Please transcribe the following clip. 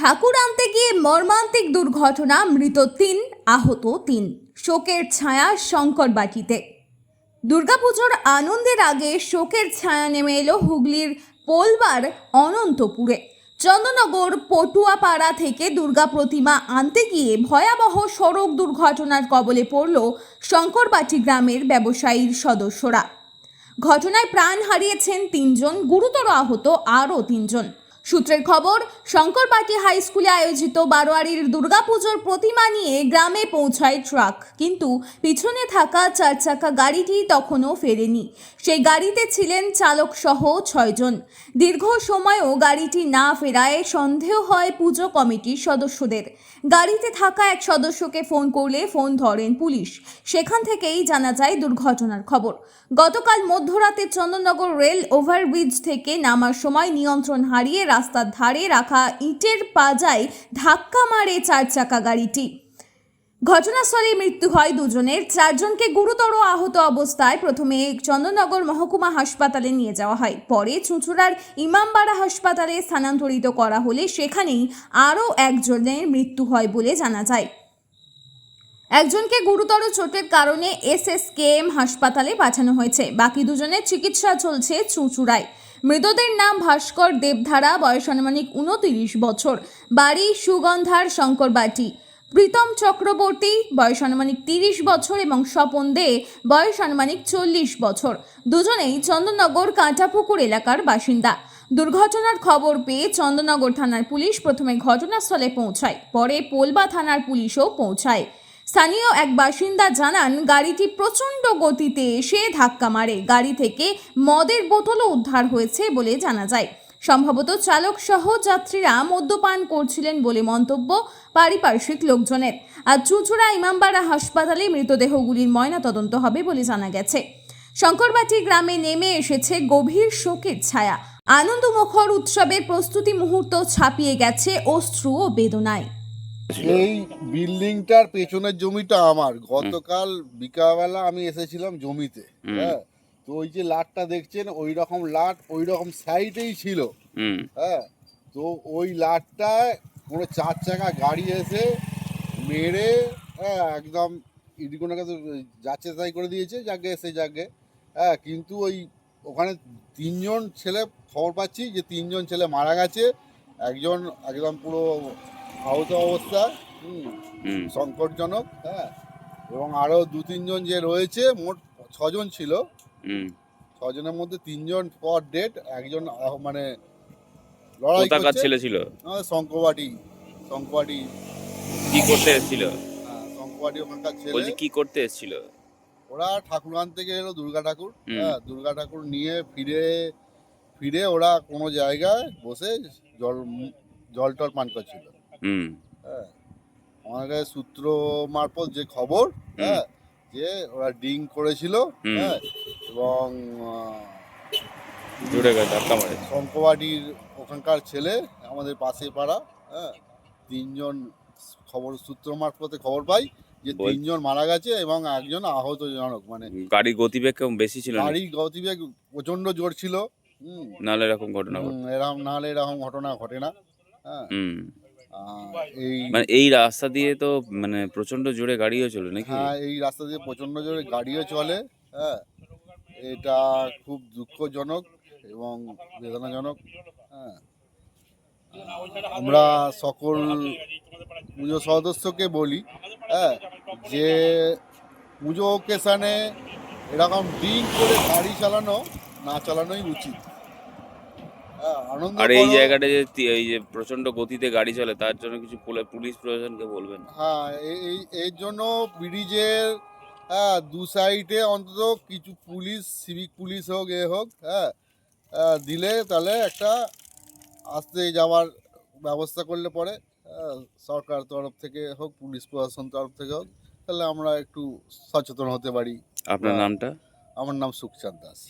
ঠাকুর আনতে গিয়ে মর্মান্তিক দুর্ঘটনা, মৃত তিন, আহত তিন। শোকের ছায়া শঙ্করবাটিতে। দুর্গাপুজোর আনন্দের আগে শোকের ছায়া নেমে এলো হুগলির পোলবার অনন্তপুরে। চন্দ্রনগর পটুয়াপাড়া থেকে দুর্গা প্রতিমা আনতে গিয়ে ভয়াবহ সড়ক দুর্ঘটনার কবলে পড়ল শঙ্করবাটি গ্রামের ব্যবসায়ীর সদস্যরা। ঘটনায় প্রাণ হারিয়েছেন তিনজন, গুরুতর আহত আরও তিনজন। সূত্রের খবর শঙ্করবাটি হাই স্কুলে আয়োজিত বারোয়ারির দুর্গাপুজোর প্রতিমা নিয়ে গ্রামে পৌঁছায় ট্রাক। কিন্তু পিছনে থাকা চার চাকা গাড়িটি তখনও ফেরেনি। সেই গাড়িতে ছিলেন চালক সহ ছয়জন দীর্ঘ সময়ও গাড়িটি না ফেরায় সন্দেহ হয় পুজো কমিটির সদস্যদের। গাড়িতে থাকা এক সদস্যকে ফোন করলে ফোন ধরেন পুলিশ। সেখান থেকেই জানা যায় দুর্ঘটনার খবর। গতকাল মধ্যরাতে চন্দননগর রেল ওভারব্রিজ থেকে নামার সময় নিয়ন্ত্রণ হারিয়ে রাস্তার ধারে রাখা ইটের পাজায় ধাক্কা মারে চার চাকা গাড়িটি। ঘটনাস্থলে মৃত্যু হয় দুজনের। চারজনকে গুরুতর আহত অবস্থায় প্রথমে চন্দননগর মহকুমা হাসপাতালে নিয়ে যাওয়া হয়। পরে চুঁচুড়ার ইমামবাড়া হাসপাতালে স্থানান্তরিত করা হলে সেখানেই আরও একজনের মৃত্যু হয় বলে জানা যায়। একজনকে গুরুতর চোটের কারণে এসএসকেএম হাসপাতালে পাঠানো হয়েছে। বাকি দুজনের চিকিৎসা চলছে চুঁচুড়ায়। মৃতদের নাম ভাস্কর দেবধারা, বয়স আনুমানিক উনতিরিশ বছর। বাড়ি সুগন্ধার শঙ্করবাটি প্রীতম চক্রবর্তী, বয়স আনুমানিক তিরিশ বছর এবং স্বপন দে, বয়স আনুমানিক চল্লিশ বছর। দুজনেই চন্দননগর কাঁটাপুকুর এলাকার বাসিন্দা। দুর্ঘটনার খবর পেয়ে চন্দননগর থানার পুলিশ প্রথমে ঘটনাস্থলে পৌঁছায়, পরে পোলবা থানার পুলিশও পৌঁছায়। স্থানীয় এক বাসিন্দা জানান, গাড়িটি প্রচণ্ড গতিতে এসে ধাক্কা মারে। গাড়ি থেকে মদের বোতলও উদ্ধার হয়েছে বলে জানা যায়। সম্ভবত চালক সহ যাত্রীরা মদ্যপান করছিলেন বলে মন্তব্য পারিপার্শ্বিক লোকজনের। আর চুঁচুড়া ইমামবাড়া হাসপাতালে মৃতদেহগুলির ময়নাতদন্ত হবে বলে জানা গেছে। শঙ্করবাটি গ্রামে নেমে এসেছে গভীর শোকের ছায়া। আনন্দমুখর উৎসবের প্রস্তুতি মুহূর্ত ছাপিয়ে গেছে অশ্রু ও বেদনায়। এই বিল্ডিংটার পেছনের জমিটা আমার। গতকাল বিকালবেলা আমি এসেছিলাম জমিতে হ্যাঁ? তো ওই যে লাটটা দেখছেন ওই রকম লাট ওই রকম সাইডেই ছিল হ্যাঁ? তো ওই লাটটায় কোনো চার চাকা গাড়ি এসে মেরে হ্যাঁ একদম ইডিকোনাকে তো যাচ্ছে তাই করে দিয়েছে যাকে সে যাকে। হ্যাঁ কিন্তু ওই ওখানে তিনজন ছেলে খবর পাচ্ছি যে তিনজন ছেলে মারা গেছে। একজন একদম পুরো আহত অবস্থা হুম হুম। সংকটজনক হ্যাঁ এবং আরও দু তিনজন যে রয়েছে মোট ছজন ছিল। হুম। ছজনের মধ্যে তিনজন পর ডেট একজন মানে লড়াই কোথাকার ছেলে ছিল? আমাদের শঙ্করবাটি শঙ্করবাটি। কি করতে এসেছিল? হ্যাঁ, শঙ্করবাটি ওখানকার ছেলে। বলছি কি করতে এসেছিল? ওরা ঠাকুর আনতে গেলো দুর্গা ঠাকুর। হ্যাঁ দুর্গা ঠাকুর নিয়ে ফিরে ফিরে ওরা কোনো জায়গায় বসে জল জল টল পান করছিল। হ্যাঁ। আমাদের সূত্র মারফত যে খবর হ্যাঁ যে ওরা ডিং করেছিল হ্যাঁ এবং জুড়ে গেছে ধাক্কা মারে। শঙ্করবাড়ির ওখানকার ছেলে আমাদের পাশে পাড়া হ্যাঁ তিনজন খবর সূত্র মারফতে খবর পাই যে তিনজন মারা গেছে এবং একজন আহতজনক মানে গাড়ির গতিবেগ বেশি ছিল না গাড়ি গতিবেগ প্রচণ্ড জোর ছিল নাহলে এরকম ঘটনা ঘটে। এরকম নাহলে এরকম ঘটনা ঘটে না হ্যাঁ। মানে এই রাস্তা দিয়ে তো মানে প্রচণ্ড জোরে গাড়িও চলে নাকি? হ্যাঁ এই রাস্তা দিয়ে প্রচণ্ড জোরে গাড়িও চলে হ্যাঁ। এটা খুব দুঃখজনক এবং বেদনাজনক হ্যাঁ। আমরা সকল পুজো সদস্যকে বলি হ্যাঁ যে পুজো ওকেশানে এরকম ড্রিঙ্ক করে গাড়ি চালানো না চালানোই উচিত। আর এই জায়গাটা যে এই যে প্রচণ্ড গতিতে গাড়ি চলে তার জন্য কিছু পুলিশ প্রশাসনকে বলবেন। হ্যাঁ এই- এর জন্য ব্রিজের হ্যাঁ দু সাইডে অন্তত কিছু পুলিশ সিভিক পুলিশ হোক এ হোক হ্যাঁ দিলে তাহলে একটা আসতে যাওয়ার ব্যবস্থা করলে পরে আহ, সরকার তরফ থেকে হোক পুলিশ প্রশাসন তরফ থেকে হোক তাহলে আমরা একটু সচেতন হতে পারি। আপনার হ্যাঁ। নামটা? আমার নাম সুখচাঁদ দাস।